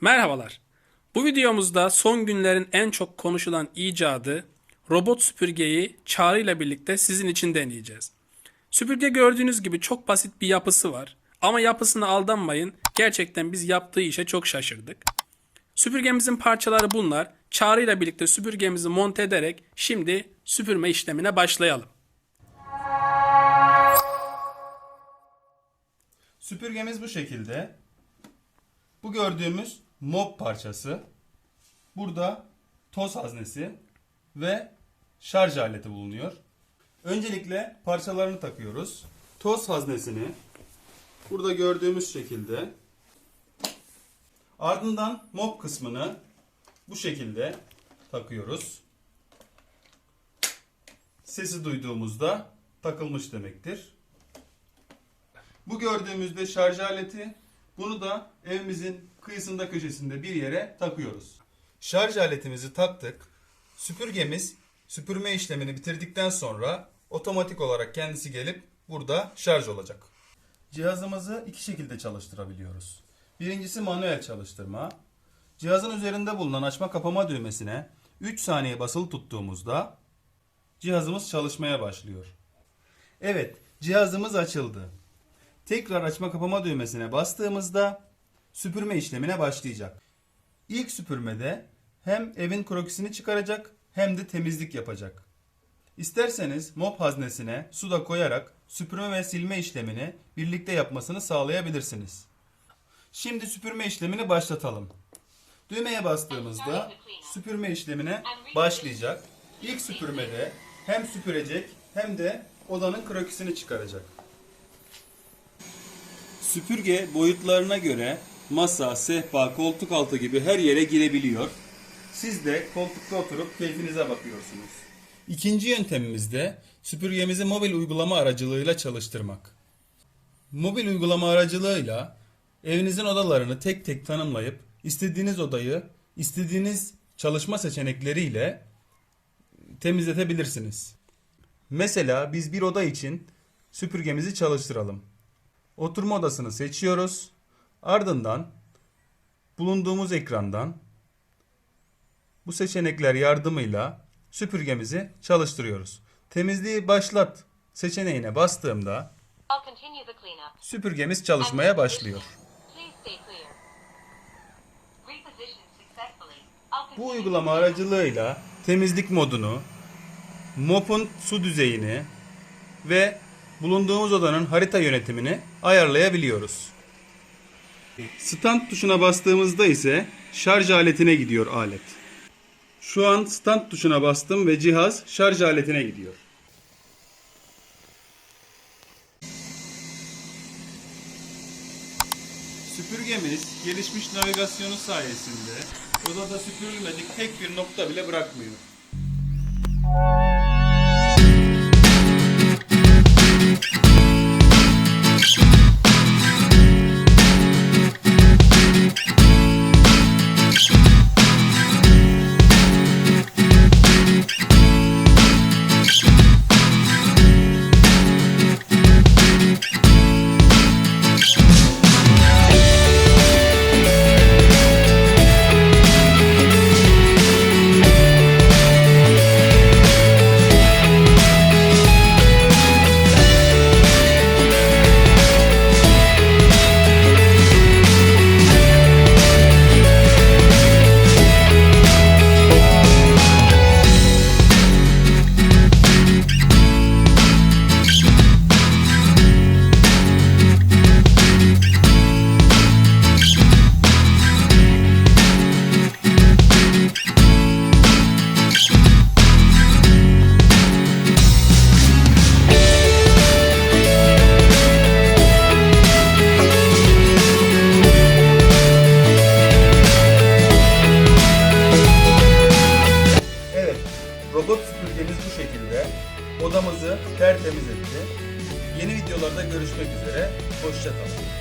Merhabalar. Bu videomuzda son günlerin en çok konuşulan icadı robot süpürgeyi Çağrı ile birlikte sizin için deneyeceğiz. Süpürge gördüğünüz gibi çok basit bir yapısı var. Ama yapısına aldanmayın. Gerçekten biz yaptığı işe çok şaşırdık. Süpürgemizin parçaları bunlar. Çağrı ile birlikte süpürgemizi monte ederek şimdi süpürme işlemine başlayalım. Süpürgemiz bu şekilde. Bu gördüğümüz mop parçası. Burada toz haznesi ve şarj aleti bulunuyor. Öncelikle parçalarını takıyoruz. Toz haznesini burada gördüğümüz şekilde ardından mop kısmını bu şekilde takıyoruz. Sesi duyduğumuzda takılmış demektir. Bu gördüğümüzde şarj aleti. Bunu da evimizin kıyısında köşesinde bir yere takıyoruz. Şarj aletimizi taktık. Süpürgemiz süpürme işlemini bitirdikten sonra otomatik olarak kendisi gelip burada şarj olacak. Cihazımızı iki şekilde çalıştırabiliyoruz. Birincisi manuel çalıştırma. Cihazın üzerinde bulunan açma kapama düğmesine 3 saniye basılı tuttuğumuzda cihazımız çalışmaya başlıyor. Evet, cihazımız açıldı. Tekrar açma kapama düğmesine bastığımızda süpürme işlemine başlayacak. İlk süpürmede hem evin krokisini çıkaracak hem de temizlik yapacak. İsterseniz mop haznesine su da koyarak süpürme ve silme işlemini birlikte yapmasını sağlayabilirsiniz. Şimdi süpürme işlemini başlatalım. Düğmeye bastığımızda süpürme işlemine başlayacak. İlk süpürmede hem süpürecek hem de odanın krokisini çıkaracak. Süpürge boyutlarına göre masa, sehpa, koltuk altı gibi her yere girebiliyor. Siz de koltukta oturup keyfinize bakıyorsunuz. İkinci yöntemimiz de süpürgemizi mobil uygulama aracılığıyla çalıştırmak. Mobil uygulama aracılığıyla evinizin odalarını tek tek tanımlayıp istediğiniz odayı istediğiniz çalışma seçenekleriyle temizletebilirsiniz. Mesela biz bir oda için süpürgemizi çalıştıralım. Oturma odasını seçiyoruz. Ardından bulunduğumuz ekrandan bu seçenekler yardımıyla süpürgemizi çalıştırıyoruz. Temizliği başlat seçeneğine bastığımda süpürgemiz çalışmaya başlıyor. Bu uygulama aracılığıyla temizlik modunu, mopun su düzeyini ve bulunduğumuz odanın harita yönetimini ayarlayabiliyoruz. Stand tuşuna bastığımızda ise şarj aletine gidiyor alet. Şu an stand tuşuna bastım ve cihaz şarj aletine gidiyor. Süpürgemiz gelişmiş navigasyonu sayesinde odada süpürülmedik tek bir nokta bile bırakmıyor. Robot süpürgemiz bu şekilde. Odamızı tertemiz etti. Yeni videolarda görüşmek üzere. Hoşçakalın.